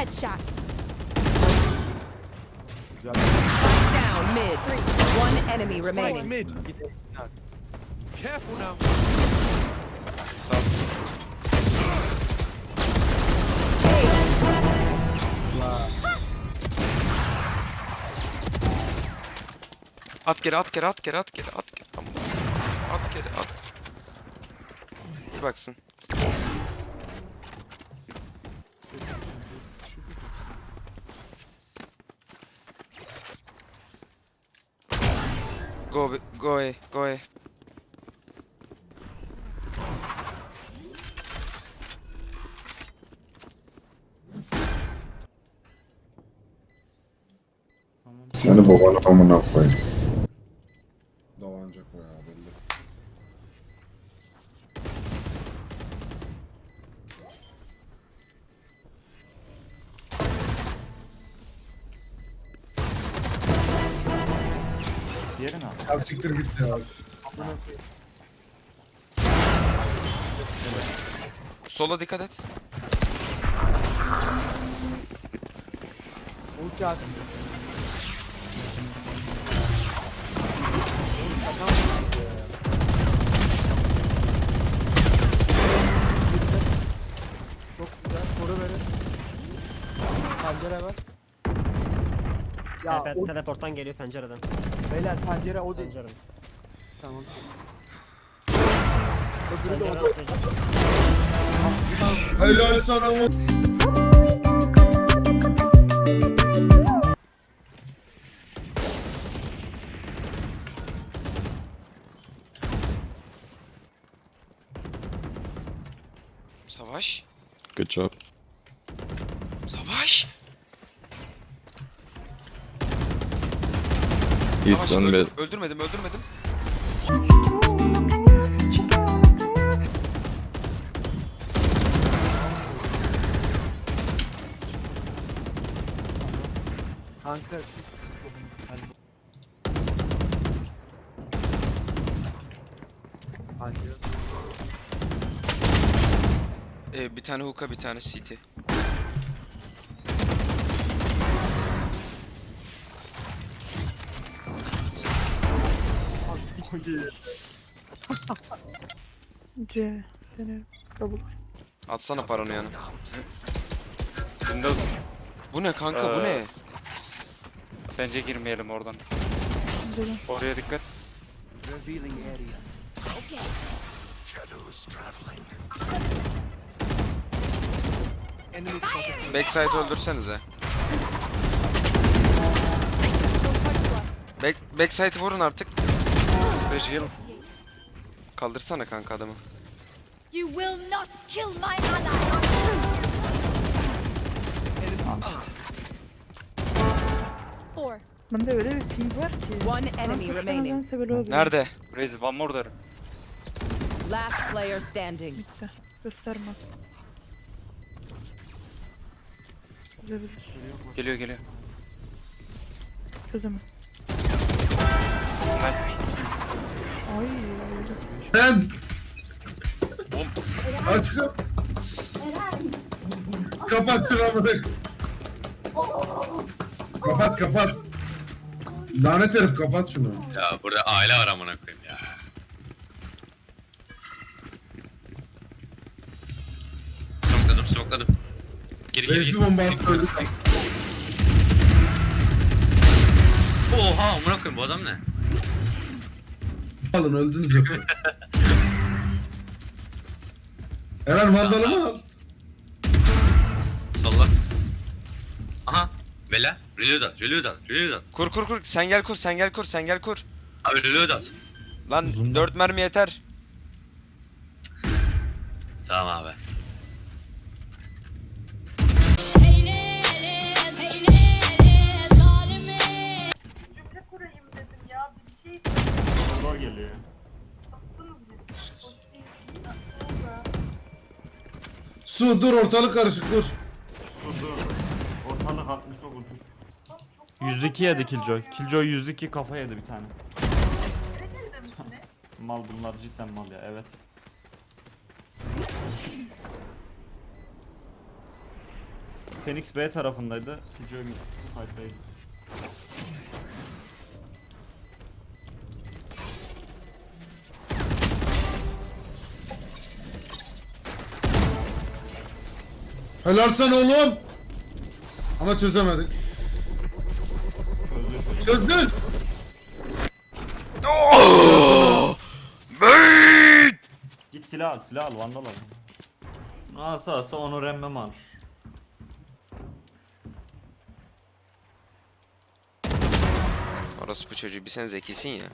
Headshot. Down mid. One enemy Spike's remaining. mid. Careful now. Sağ. At geri at geri at geri at geri at geri. Tamam. At geri at. Bir baksın. Go be- go away go away. Seni babana amına koyayım. Ya siktir git ya. Sola dikkat et. Ulti at. Çok güzel. Koru beni. Pencere var. Ya Tepe- o, teleporttan geliyor pencereden. beyler pencere o değil. Pencereden. Tamam. Öbürü de o değil. atlayacak. Helal sana. Savaş. Good job. Savaş. On öldür- mid. öldürmedim öldürmedim. Kanka sık. Pencere. Ee, bir tane hookah bir tane CT. Siktir. C. Seni double. Atsana paranı yana. Windows. Bu ne kanka bu ne? Bence girmeyelim oradan. Canım. Oraya dikkat. Backside öldürsenize. Back, backside vurun artık. Sage heal. Kaldırsana kanka adamı. You will not kill my ally. Four. Bende öyle bir ping var ki. One enemy remaining. nedense böyle oluyor. Nerede? Raise one more there. Last player standing. Bitti. Gösterme. Çözebilir. Geliyor geliyor. Çözemez. Nice. Ay. Ben. Aşkım. Kapat şunu. Kapat kapat. Lanet herif kapat şunu. Ya burada aile var amına koyayım ya. Smokladım smokladım. Geri geri. Resmi bombası öldü. Oha amına koyayım bu adam ne? Alın öldünüz yoksa. Eren vandalımı al. Solla. Aha. Bela. Reload at. Reload at. Reload at. Kur kur kur sen gel kur sen gel kur sen gel kur. Abi reload at. Lan 4 mermi yeter. Tamam abi. Cümle kurayım dedim ya. Bir şey Zor geliyor. Su dur ortalık karışık dur. Dur dur. Ortalık 69. 102 yedi Killjoy. Killjoy 102 kafa yedi bir tane. mal bunlar cidden mal ya evet. Phoenix B tarafındaydı. Killjoy side'daydı. Helal sana oğlum. Ama çözemedik. Çözdü çözdü. Çözdün. Git silah al silah al vandal al. Nasıl olsa onu remmem al. Orası bu çocuğu bir sen zekisin ya.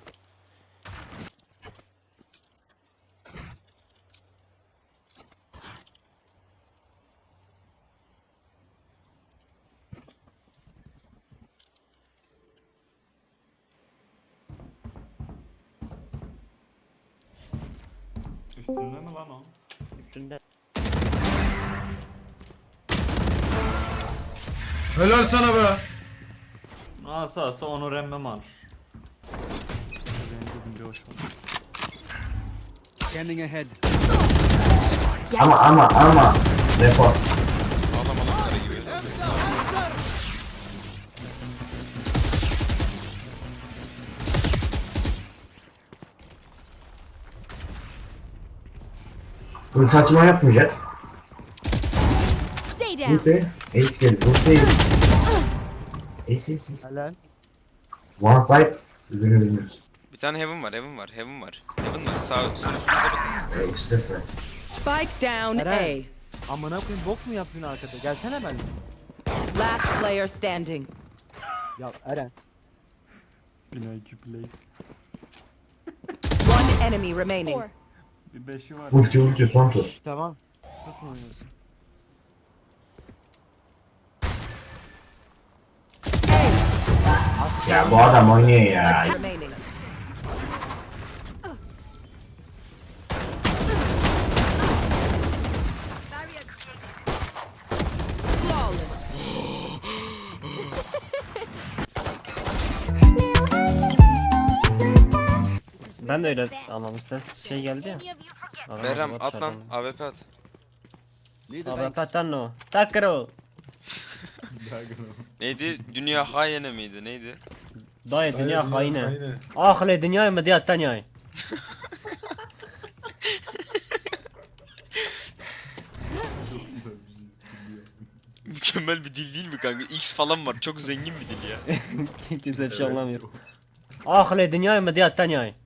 Üstünde mi lan o? Helal sana be. Nasıl olsa onu remmem al. Scanning ahead. Ama ama ama. Defol. Ağlama lan gibi. Bu kaçma yapmayacak. Stay down. Burada ace geldi. Burada ace. Ace ace ace. Helal. One side. Öbürünü bilmiyoruz. Bir tane heaven var, heaven var, heaven var. Heaven var. Sağ sol üstünüze bakın. E, istersen. Spike down Eren. A. Amına koyayım bok mu yapıyorsun arkada? Gelsene benimle. Last player standing. Ya Eren. Bina 2 place. One enemy remaining. Four. Bir beşi var. Ulti ulti son tur. Tamam. Susun oynuyorsun. Aslan. Ya bu adam oynuyor ya. Remaining. Ben de öyle anladım. Ses şey geldi ya. Berram at lan, AWP at. Abi patan o. Takro. Neydi? Dünya hayene miydi? Neydi? Dayı dünya haine. Ahle dünya mı diye tanyay. Mükemmel bir dil değil mi kanka? X falan var. Çok zengin bir dil ya. Kimse bir şey anlamıyor. Ahle dünya mı diye tanyay.